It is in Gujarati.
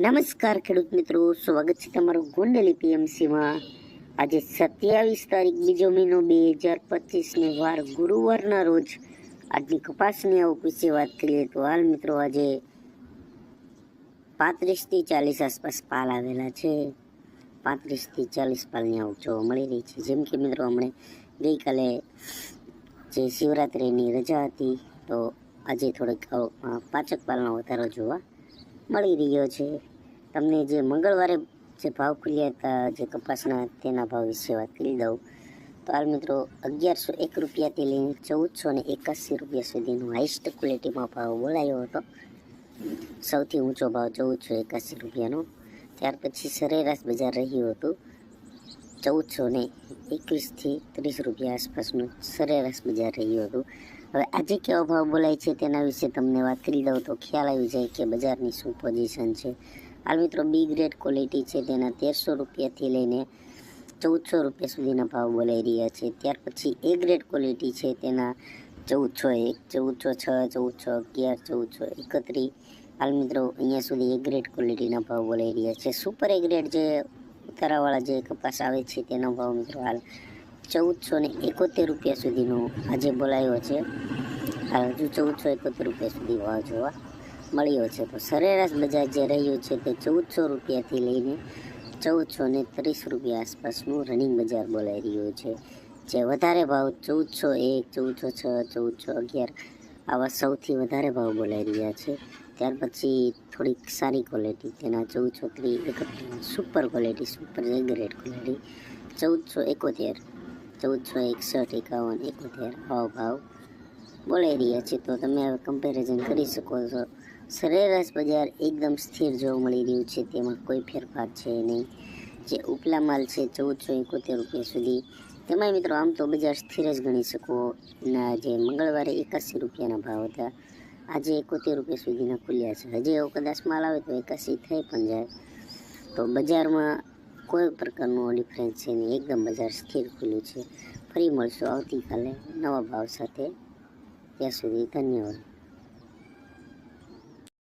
નમસ્કાર ખેડૂત મિત્રો, સ્વાગત છે તમારું ગોંડલી પીએમસીમાં. આજે સત્યાવીસ તારીખ, બીજો મહિનો બે હજાર પચીસને વાર ગુરુવારના રોજ આજની કપાસની આવક વિશે વાત કરીએ તો હાલ મિત્રો આજે પાંત્રીસથી ચાલીસ આસપાસ પાલ આવેલા છે. પાંત્રીસથી ચાલીસ પાલની આવક જોવા મળી રહી છે. જેમ કે મિત્રો હમણે ગઈકાલે જે શિવરાત્રિની રજા હતી, તો આજે થોડીક આવકમાં પાચક પાલનો વધારો જોવા મળી રહ્યો છે. તમને જે મંગળવારે જે ભાવ ખુલ્યા હતા, જે કપાસના તેના ભાવ વિશે વાત કરી દઉં. તો હાલ મિત્રો, અગિયારસો એક રૂપિયાથી લઈને ચૌદસો ને એકાસી રૂપિયા સુધીનો હાઈસ્ટ ક્વોલિટીમાં ભાવ બોલાયો હતો. સૌથી ઊંચો ભાવ ચૌદસો એકાસી રૂપિયાનો. ત્યાર પછી સરેરાશ બજાર રહ્યું હતું ચૌદસો ને એકવીસથી ત્રીસ રૂપિયા આસપાસનું સરેરાશ બજાર રહ્યું હતું. હવે આજે કેવો ભાવ બોલાય છે તેના વિશે તમને વાત કરી દઉં તો ખ્યાલ આવી જાય કે બજારની શું પોઝિશન છે. હાલ મિત્રો બી ગ્રેડ ક્વોલિટી છે તેના તેરસો રૂપિયાથી લઈને ચૌદસો રૂપિયા સુધીના ભાવ બોલાઈ રહ્યા છે. ત્યાર પછી એ ગ્રેડ ક્વોલિટી છે તેના ચૌદસો એક, ચૌદસો છ, ચૌદસો અગિયાર, ચૌદસો એકત્રીસ. હાલ મિત્રો અહીંયા સુધી એ ગ્રેડ ક્વોલિટીના ભાવ બોલાઈ રહ્યા છે. સુપર એ ગ્રેડ જે ઉતારાવાળા જે કપાસ આવે છે તેનો ભાવ મિત્રો હાલ ચૌદસો ને એકોતેર રૂપિયા સુધીનો આજે બોલાયો છે. હજુ ચૌદસો એકોતેર રૂપિયા સુધી ભાવ જોવા મળ્યો છે. તો સરેરાશ બજાર જે રહ્યું છે તે ચૌદસો રૂપિયાથી લઈને ચૌદસો ને ત્રીસ રૂપિયા આસપાસનું રનિંગ બજાર બોલાઈ રહ્યું છે. જે વધારે ભાવ ચૌદસો એક, ચૌદસો છ, ચૌદસો અગિયાર આવા સૌથી વધારે ભાવ બોલાઈ રહ્યા છે. ત્યાર પછી થોડીક સારી ક્વોલિટી તેના ચૌદસો ત્રીસ super quality super grade quality ચૌદસો એકોતેર ચૌદસો એકસઠ એકાવન એકોતેર આવો ભાવ. બોલાઈ રહ્યા છે તો તમે હવે કમ્પેરિઝન કરી શકો છો. સરેરાશ બજાર એકદમ સ્થિર જોવા મળી રહ્યું છે. તેમાં કોઈ ફેરફાર છે નહીં. જે ઉપલા માલ છે ચૌદસો એકોતેર રૂપિયા સુધી. તેમાં મિત્રો આમ તો બજાર સ્થિર જ ગણી શકો. ના, જે મંગળવારે એકાસી રૂપિયાના ભાવ હતા, આજે એકોતેર રૂપિયા સુધીના ખુલ્યા છે. હજી એવો કદાચ માલ આવે તો એકાસી થઈ પણ જાય. તો બજારમાં કોઈ પ્રકારનું ડિફરન્સ છે નહીં. એકદમ બજાર સ્થિર ખુલ્લું છે. ફરી મળશું આવતીકાલે નવા ભાવ સાથે. ત્યાં સુધી ધન્યવાદ.